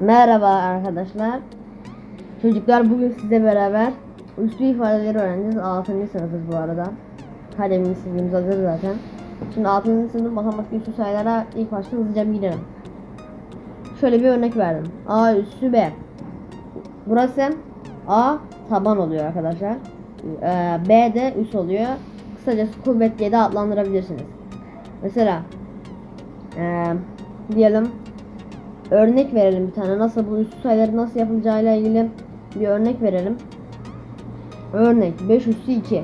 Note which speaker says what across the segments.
Speaker 1: Merhaba arkadaşlar. Çocuklar bugün size beraber üslü ifadeleri öğreneceğiz. 6. sınıfız bu arada. Kalemimiz silgimiz hazır zaten. Şimdi 6. sınıf matematik üstü sayılara ilk başta hızlıca girelim. Şöyle bir örnek verdim. A üssü B. Burası A taban oluyor arkadaşlar. Ee, B de üs oluyor. Kısacası kuvvet diye de adlandırabilirsiniz. Mesela ee, diyelim örnek verelim bir tane. Nasıl bu üstü sayıları nasıl yapılacağıyla ilgili bir örnek verelim. Örnek 5 üstü 2.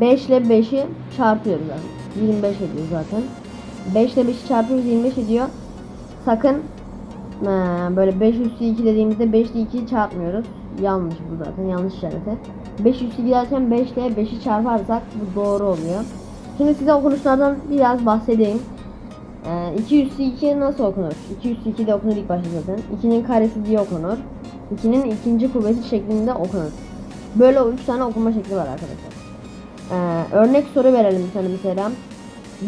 Speaker 1: 5 ile 5'i çarpıyoruz zaten. 25 ediyor zaten. 5 ile 5'i çarpıyoruz 25 ediyor. Sakın böyle 5 üstü 2 dediğimizde 5 ile 2'yi çarpmıyoruz. Yanlış bu zaten yanlış işareti. 5 üstü 2 derken 5 ile 5'i çarparsak bu doğru oluyor. Şimdi size okunuşlardan biraz bahsedeyim. Ee, 2 üstü 2 nasıl okunur? 2 üstü 2 de okunur ilk başta zaten. 2'nin karesi diye okunur. 2'nin ikinci kuvveti şeklinde okunur. Böyle 3 tane okuma şekli var arkadaşlar. Ee, örnek soru verelim tane mesela.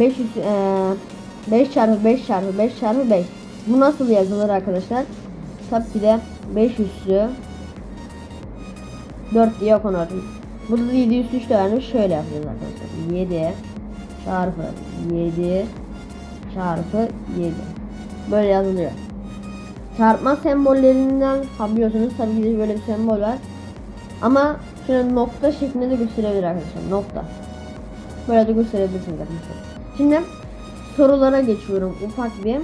Speaker 1: 5 üstü, ee, 5 çarpı 5 çarpı 5 çarpı 5. Bu nasıl yazılır arkadaşlar? Tabii ki de 5 üstü 4 diye okunur. Burada da 7 üstü 3 de vermiş. Şöyle yapacağız arkadaşlar. 7 çarpı 7 çarpı 7. Böyle yazılıyor. Çarpma sembollerinden biliyorsunuz tabii ki böyle bir sembol var. Ama şöyle nokta şeklinde de gösterebilir arkadaşlar. Nokta. Böyle de gösterebilirsiniz arkadaşlar. Şimdi sorulara geçiyorum ufak bir.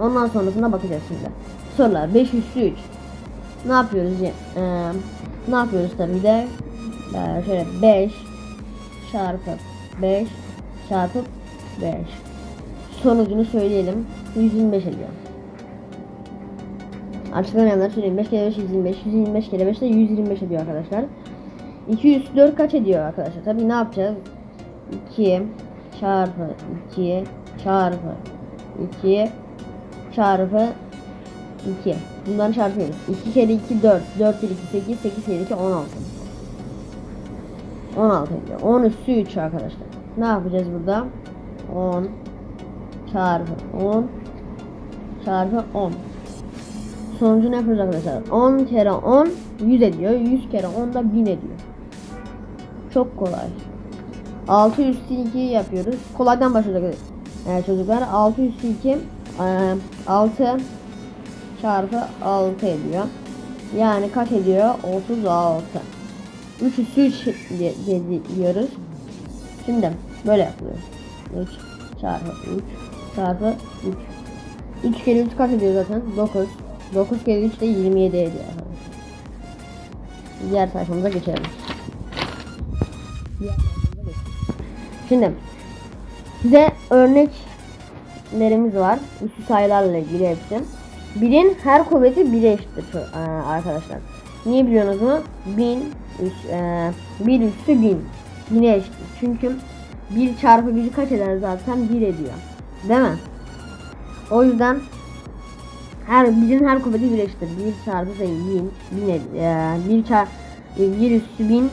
Speaker 1: Ondan sonrasına bakacağız şimdi. Sorular 5 üstü 3. Ne yapıyoruz ya? Ee, ne yapıyoruz tabii de? Ee, şöyle 5 çarpı 5 çarpı 5 sonucunu söyleyelim. 125 ediyor. Açıklamayanlar söyleyeyim. 5 kere 5 125. 125 kere 5 de 125 ediyor arkadaşlar. 204 kaç ediyor arkadaşlar? Tabii ne yapacağız? 2 çarpı 2 çarpı 2 çarpü 2. Bundan çarpıyoruz. 2 kere 2 4. 4 kere 2 8. 8 kere 2 16. 16 ediyor. 10 üstü 3 arkadaşlar. Ne yapacağız burada? 10 çarpı 10 çarpı 10. Sonucu ne yapıyoruz arkadaşlar? 10 kere 10 100 ediyor. 100 kere 10 da 1000 ediyor. Çok kolay. 6 üstü 2 yapıyoruz. Kolaydan başladık evet, çocuklar. 6 üstü 2 e, 6 çarpı 6 ediyor. Yani kaç ediyor? 36. 3 üstü 3 diyoruz. Şimdi böyle yapıyoruz. 3 çarpı 3 çarpı 3. 3 kere 3 kaç ediyor zaten? 9. 9 kere 3 de 27 ediyor. Diğer sayfamıza geçelim. Diğer sayfamıza geçelim. Şimdi size örneklerimiz var. Üstü sayılarla ilgili hepsi. Birin her kuvveti 1'e eşittir e, arkadaşlar. Niye biliyorsunuz mu? 1000 üst, e, 1 üstü 1000. 1000'e eşittir. Çünkü 1 çarpı 1 kaç eder zaten? 1 ediyor. Değil mi? O yüzden her birin her kuvveti 1 eşittir. 1 çarpı sayı 1000 1000 ediyor. 1 çarpı 1 üstü 1000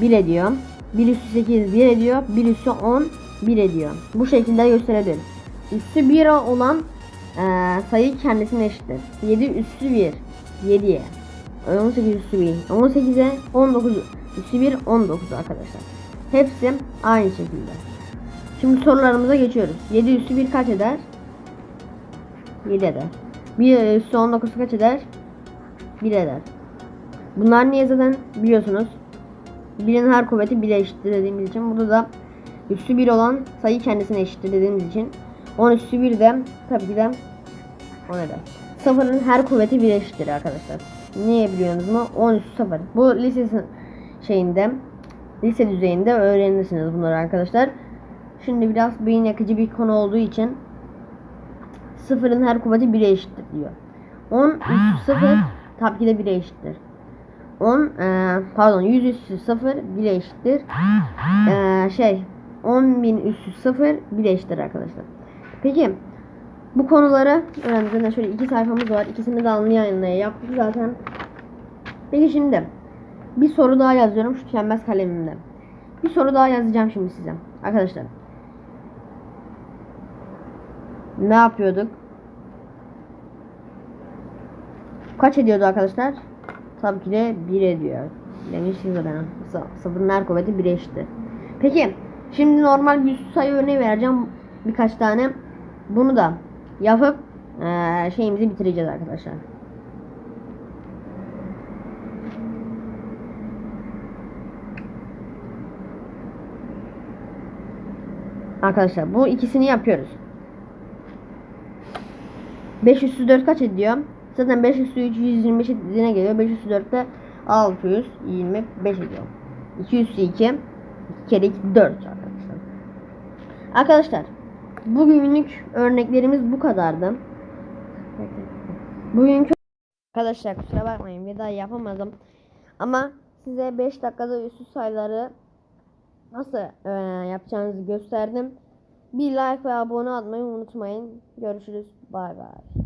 Speaker 1: 1 ediyor. 1 üstü 8 1 ediyor. 1 üstü 10 1 ediyor. Bu şekilde gösterebiliriz. Üstü 1 olan e, sayı kendisine eşittir. 7 üstü 1 7'ye. 18 üstü 1 18'e 19 üstü 1 19 arkadaşlar. Hepsi aynı şekilde. Şimdi sorularımıza geçiyoruz. 7 üstü 1 kaç eder? 7 eder. 1 üstü 19 kaç eder? 1 eder. Bunlar niye zaten biliyorsunuz. Birin her kuvveti 1'e eşittir dediğimiz için. Burada da üstü 1 olan sayı kendisine eşittir dediğimiz için. 10 üstü 1 de tabii ki de 10 eder. Sıfırın her kuvveti 1'e eşittir arkadaşlar. Niye biliyorsunuz mu? 10 üstü 0. Bu lise şeyinde lise düzeyinde öğrenirsiniz bunları arkadaşlar. Şimdi biraz beyin yakıcı bir konu olduğu için sıfırın her kuvveti 1'e eşittir diyor. 10 üstü 0 tabii ki de 1'e eşittir. 10 e, pardon 100 üstü 0 1'e eşittir. E, şey 10.000 üstü 0 1'e eşittir arkadaşlar. Peki bu konuları öğrendiğinde şöyle iki sayfamız var. İkisini de anlaya anlaya yaptık zaten. Peki şimdi bir soru daha yazıyorum şu tükenmez kalemimle. Bir soru daha yazacağım şimdi size. Arkadaşlar. Ne yapıyorduk? kaç ediyordu arkadaşlar? Tabii ki de 1 ediyor. Demiştim zaten. Sı- Sıfırın her kuvveti 1'e eşittir. Peki şimdi normal bir sayı örneği vereceğim birkaç tane. Bunu da yapıp eee, şeyimizi bitireceğiz arkadaşlar. Arkadaşlar bu ikisini yapıyoruz. 5 üstü 4 kaç ediyor? Zaten 5 üstü 3 125 ediğine geliyor. 5 üstü 4 de 625 ediyor. 2 üstü 2 2 kere 2 4 arkadaşlar. Arkadaşlar bugünlük örneklerimiz bu kadardı. Bugünkü Arkadaşlar kusura bakmayın daha yapamadım. Ama size 5 dakikada üstü sayıları nasıl e, yapacağınızı gösterdim. Bir like ve abone olmayı unutmayın. Görüşürüz. Bay bay.